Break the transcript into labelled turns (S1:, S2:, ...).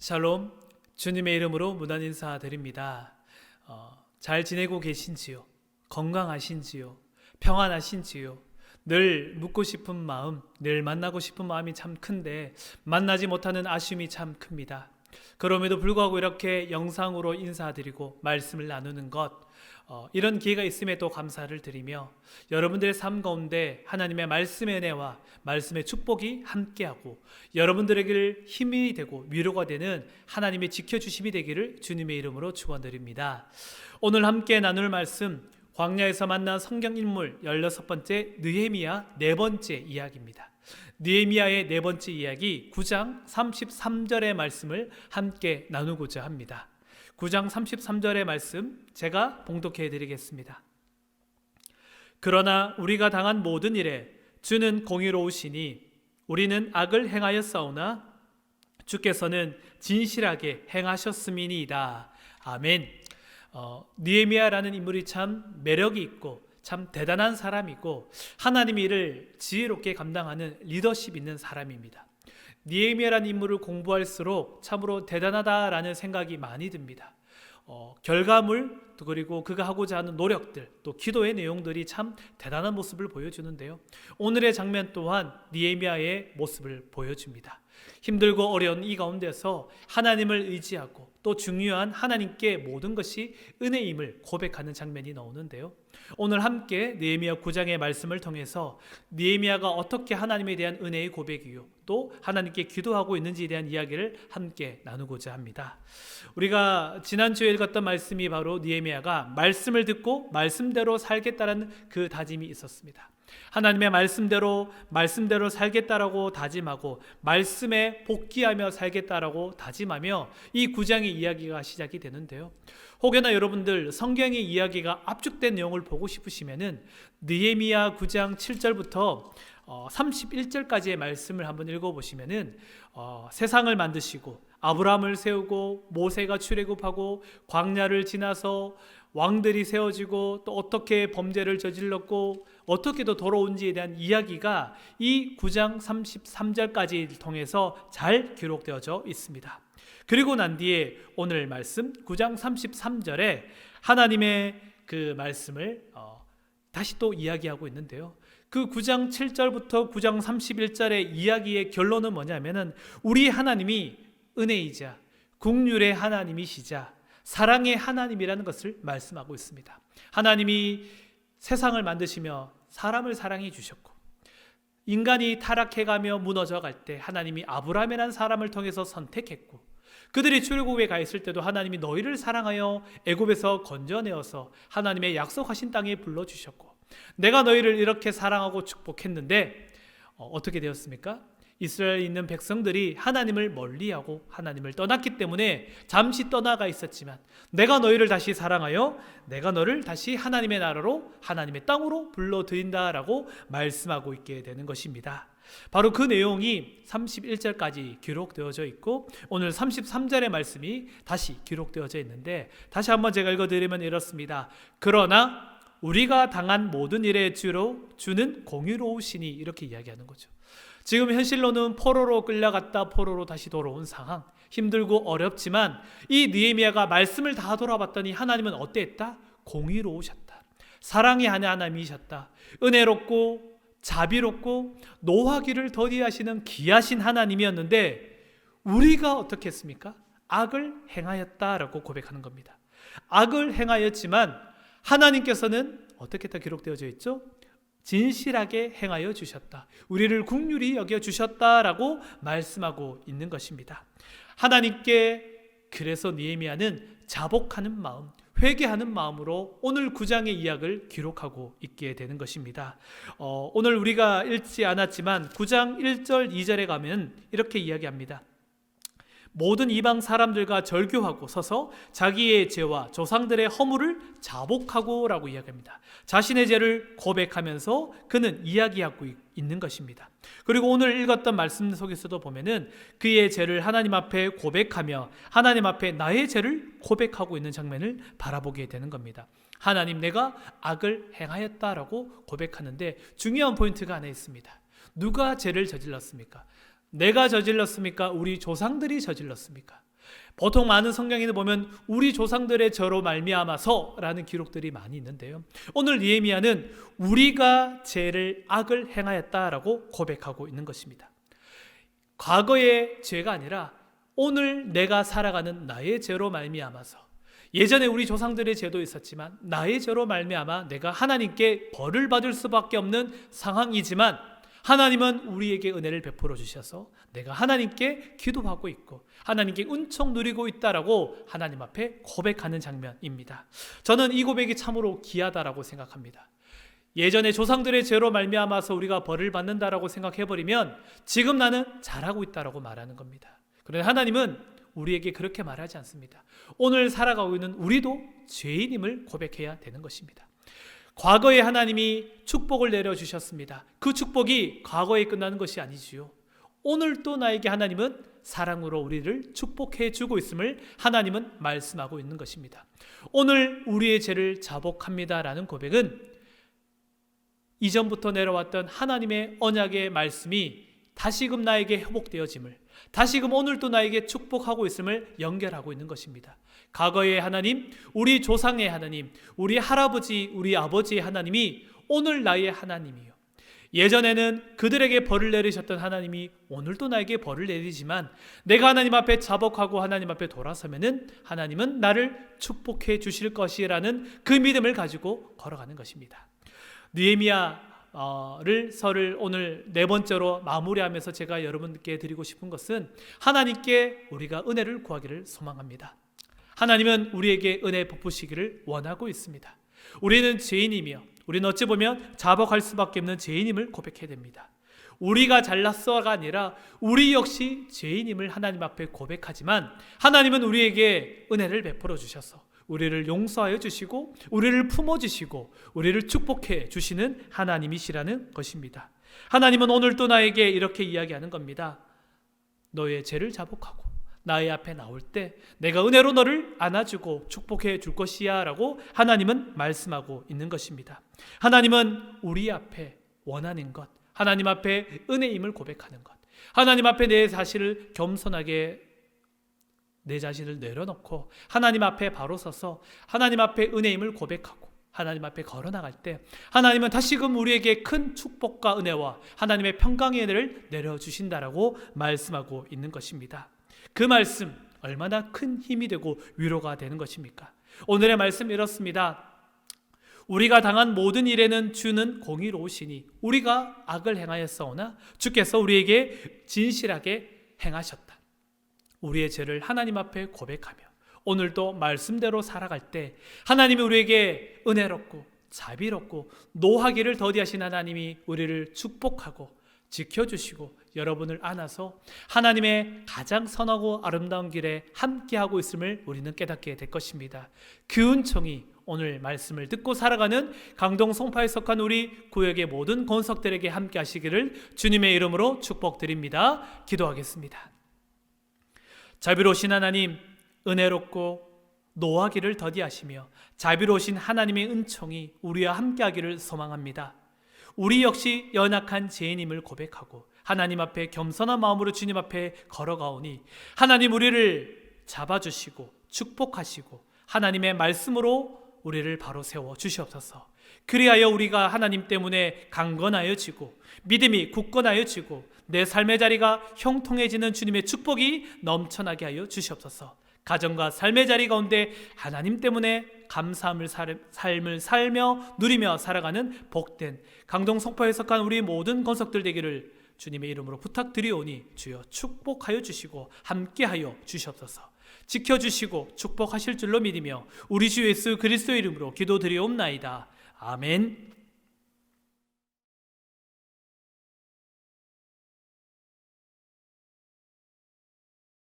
S1: 샬롬 주님의 이름으로 무난 인사 드립니다. 어, 잘 지내고 계신지요? 건강하신지요? 평안하신지요? 늘 묻고 싶은 마음, 늘 만나고 싶은 마음이 참 큰데 만나지 못하는 아쉬움이 참 큽니다. 그럼에도 불구하고 이렇게 영상으로 인사드리고 말씀을 나누는 것 어, 이런 기회가 있음에도 감사를 드리며 여러분들의 삶 가운데 하나님의 말씀의 은혜와 말씀의 축복이 함께하고 여러분들에게 힘이 되고 위로가 되는 하나님의 지켜주심이 되기를 주님의 이름으로 축원드립니다. 오늘 함께 나눌 말씀 광야에서 만난 성경 인물 16번째 느헤미야 네 번째 이야기입니다. 느헤미야의 네 번째 이야기 9장 33절의 말씀을 함께 나누고자 합니다. 9장 33절의 말씀 제가 봉독해 드리겠습니다. 그러나 우리가 당한 모든 일에 주는 공의로우시니 우리는 악을 행하였사오나 주께서는 진실하게 행하셨음이니이다. 아멘. 어, 니에미아라는 인물이 참 매력이 있고 참 대단한 사람이고 하나님의 일을 지혜롭게 감당하는 리더십 있는 사람입니다. 니에미아라는 인물을 공부할수록 참으로 대단하다라는 생각이 많이 듭니다. 어, 결과물 또 그리고 그가 하고자 하는 노력들 또 기도의 내용들이 참 대단한 모습을 보여주는데요. 오늘의 장면 또한 니에미아의 모습을 보여줍니다. 힘들고 어려운 이 가운데서 하나님을 의지하고 또 중요한 하나님께 모든 것이 은혜임을 고백하는 장면이 나오는데요. 오늘 함께 느헤미야 9장의 말씀을 통해서 느헤미야가 어떻게 하나님에 대한 은혜의 고백이요 또 하나님께 기도하고 있는지에 대한 이야기를 함께 나누고자 합니다. 우리가 지난 주에 읽었던 말씀이 바로 느헤미야가 말씀을 듣고 말씀대로 살겠다라는 그 다짐이 있었습니다. 하나님의 말씀대로 말씀대로 살겠다라고 다짐하고 말씀에 복귀하며 살겠다라고 다짐하며 이 구장의 이야기가 시작이 되는데요. 혹여나 여러분들 성경의 이야기가 압축된 내용을 보고 싶으시면은 느헤미야 9장 7절부터 어, 31절까지의 말씀을 한번 읽어보시면은 어, 세상을 만드시고 아브라함을 세우고 모세가 출애굽하고 광야를 지나서 왕들이 세워지고 또 어떻게 범죄를 저질렀고 어떻게 더 돌아온지에 대한 이야기가 이 9장 33절까지 통해서 잘 기록되어져 있습니다. 그리고 난 뒤에 오늘 말씀 9장 33절에 하나님의 그 말씀을 어, 다시 또 이야기하고 있는데요. 그 9장 7절부터 9장 31절의 이야기의 결론은 뭐냐면은 우리 하나님이 은혜이자 국률의 하나님이시자 사랑의 하나님이라는 것을 말씀하고 있습니다. 하나님이 세상을 만드시며 사람을 사랑해 주셨고 인간이 타락해가며 무너져 갈 때 하나님이 아브라함이라는 사람을 통해서 선택했고 그들이 출애굽에 가 있을 때도 하나님이 너희를 사랑하여 애굽에서 건져내어서 하나님의 약속하신 땅에 불러 주셨고 내가 너희를 이렇게 사랑하고 축복했는데 어, 어떻게 되었습니까? 이스라엘에 있는 백성들이 하나님을 멀리하고 하나님을 떠났기 때문에 잠시 떠나가 있었지만 내가 너희를 다시 사랑하여 내가 너를 다시 하나님의 나라로 하나님의 땅으로 불러들인다라고 말씀하고 있게 되는 것입니다. 바로 그 내용이 31절까지 기록되어져 있고 오늘 33절의 말씀이 다시 기록되어져 있는데 다시 한번 제가 읽어드리면 이렇습니다. 그러나 우리가 당한 모든 일의 주로 주는 공의로우시니 이렇게 이야기하는 거죠. 지금 현실로는 포로로 끌려갔다 포로로 다시 돌아온 상황 힘들고 어렵지만 이 느헤미야가 말씀을 다 돌아봤더니 하나님은 어땠다? 공의로우셨다. 사랑의 하나님이셨다. 은혜롭고 자비롭고 노하기를 더디하시는 귀하신 하나님이었는데 우리가 어떻게 했습니까? 악을 행하였다라고 고백하는 겁니다. 악을 행하였지만 하나님께서는 어떻게 다 기록되어져 있죠? 진실하게 행하여 주셨다. 우리를 국률이 여겨 주셨다라고 말씀하고 있는 것입니다. 하나님께 그래서 니에미아는 자복하는 마음, 회개하는 마음으로 오늘 9장의 이야기를 기록하고 있게 되는 것입니다. 어, 오늘 우리가 읽지 않았지만 9장 1절, 2절에 가면 이렇게 이야기합니다. 모든 이방 사람들과 절교하고 서서 자기의 죄와 조상들의 허물을 자복하고라고 이야기합니다. 자신의 죄를 고백하면서 그는 이야기하고 있는 것입니다. 그리고 오늘 읽었던 말씀 속에서도 보면은 그의 죄를 하나님 앞에 고백하며 하나님 앞에 나의 죄를 고백하고 있는 장면을 바라보게 되는 겁니다. 하나님 내가 악을 행하였다라고 고백하는데 중요한 포인트가 하나 있습니다. 누가 죄를 저질렀습니까? 내가 저질렀습니까? 우리 조상들이 저질렀습니까? 보통 많은 성경에는 보면 우리 조상들의 저로 말미암아서라는 기록들이 많이 있는데요. 오늘 니에미야는 우리가 죄를 악을 행하였다라고 고백하고 있는 것입니다. 과거의 죄가 아니라 오늘 내가 살아가는 나의 죄로 말미암아서 예전에 우리 조상들의 죄도 있었지만 나의 죄로 말미암아 내가 하나님께 벌을 받을 수밖에 없는 상황이지만 하나님은 우리에게 은혜를 베풀어 주셔서 내가 하나님께 기도하고 있고 하나님께 은총 누리고 있다라고 하나님 앞에 고백하는 장면입니다. 저는 이 고백이 참으로 귀하다라고 생각합니다. 예전에 조상들의 죄로 말미암아서 우리가 벌을 받는다라고 생각해 버리면 지금 나는 잘하고 있다라고 말하는 겁니다. 그런데 하나님은 우리에게 그렇게 말하지 않습니다. 오늘 살아가고 있는 우리도 죄인임을 고백해야 되는 것입니다. 과거에 하나님이 축복을 내려 주셨습니다. 그 축복이 과거에 끝나는 것이 아니지요. 오늘 또 나에게 하나님은 사랑으로 우리를 축복해 주고 있음을 하나님은 말씀하고 있는 것입니다. 오늘 우리의 죄를 자복합니다 라는 고백은 이전부터 내려왔던 하나님의 언약의 말씀이 다시금 나에게 회복되어짐을 다시금 오늘도 나에게 축복하고 있음을 연결하고 있는 것입니다. 과거의 하나님, 우리 조상의 하나님, 우리 할아버지, 우리 아버지의 하나님이 오늘 나의 하나님이요. 예전에는 그들에게 벌을 내리셨던 하나님이 오늘도 나에게 벌을 내리지만 내가 하나님 앞에 자복하고 하나님 앞에 돌아서면은 하나님은 나를 축복해 주실 것이라는 그 믿음을 가지고 걸어가는 것입니다. 느헤미야 를 설을 오늘 네 번째로 마무리하면서 제가 여러분께 드리고 싶은 것은 하나님께 우리가 은혜를 구하기를 소망합니다. 하나님은 우리에게 은혜 베푸시기를 원하고 있습니다. 우리는 죄인이며 우리는 어찌 보면 자복할 수밖에 없는 죄인임을 고백해야 됩니다. 우리가 잘났어가 아니라 우리 역시 죄인임을 하나님 앞에 고백하지만 하나님은 우리에게 은혜를 베풀어 주셔서 우리를 용서하여 주시고 우리를 품어 주시고 우리를 축복해 주시는 하나님이시라는 것입니다. 하나님은 오늘도 나에게 이렇게 이야기하는 겁니다. 너의 죄를 자복하고 나의 앞에 나올 때 내가 은혜로 너를 안아주고 축복해 줄 것이야 라고 하나님은 말씀하고 있는 것입니다. 하나님은 우리 앞에 원하는 것, 하나님 앞에 은혜임을 고백하는 것, 하나님 앞에 내 사실을 겸손하게 내 자신을 내려놓고 하나님 앞에 바로 서서 하나님 앞에 은혜임을 고백하고 하나님 앞에 걸어 나갈 때 하나님은 다시금 우리에게 큰 축복과 은혜와 하나님의 평강의 은혜를 내려 주신다라고 말씀하고 있는 것입니다. 그 말씀 얼마나 큰 힘이 되고 위로가 되는 것입니까? 오늘의 말씀 이렇습니다. 우리가 당한 모든 일에는 주는 공의로우시니 우리가 악을 행하였사오나 주께서 우리에게 진실하게 행하셨다. 우리의 죄를 하나님 앞에 고백하며 오늘도 말씀대로 살아갈 때 하나님이 우리에게 은혜롭고 자비롭고 노하기를 더디하신 하나님이 우리를 축복하고 지켜주시고 여러분을 안아서 하나님의 가장 선하고 아름다운 길에 함께하고 있음을 우리는 깨닫게 될 것입니다. 그 은총이 오늘 말씀을 듣고 살아가는 강동 송파에 속한 우리 구역의 모든 권석들에게 함께 하시기를 주님의 이름으로 축복드립니다. 기도하겠습니다. 자비로우신 하나님, 은혜롭고 노하기를 더디하시며 자비로우신 하나님의 은총이 우리와 함께하기를 소망합니다. 우리 역시 연약한 죄인임을 고백하고 하나님 앞에 겸손한 마음으로 주님 앞에 걸어가오니 하나님 우리를 잡아주시고 축복하시고 하나님의 말씀으로 우리를 바로 세워 주시옵소서. 그리하여 우리가 하나님 때문에 강건하여지고 믿음이 굳건하여지고 내 삶의 자리가 형통해지는 주님의 축복이 넘쳐나게 하여 주시옵소서. 가정과 삶의 자리 가운데 하나님 때문에 감사함을 삶을 살며 누리며 살아가는 복된 강동 속파에 속한 우리 모든 건석들 되기를 주님의 이름으로 부탁드리오니 주여 축복하여 주시고 함께하여 주시옵소서. 지켜주시고 축복하실 줄로 믿으며 우리 주 예수 그리스도 이름으로 기도드리옵나이다. 아멘.